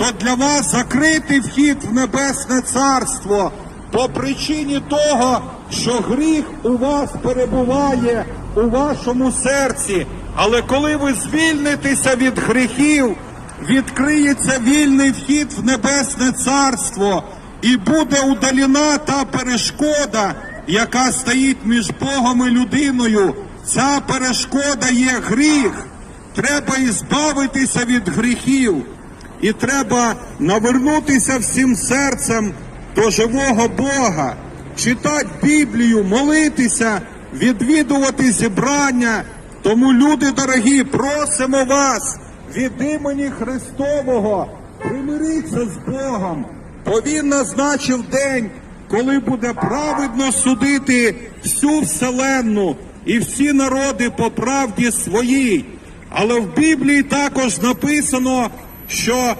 то для вас закритий вхід в небесне царство по причині того, що гріх у вас перебуває у вашому серці. Але коли ви звільнитеся від гріхів, відкриється вільний вхід в небесне царство, і буде удалена та перешкода, яка стоїть між Богом і людиною. Ця перешкода є гріх. Треба ізбавитися від гріхів, і треба навернутися всім серцем до живого Бога, читати Біблію, молитися, відвідувати зібрання. Тому, люди дорогі, просимо вас від імені Христового примиріться з Богом, бо Він назначив день, коли буде праведно судити всю вселенну і всі народи по правді своїй. Але в Біблії також написано, що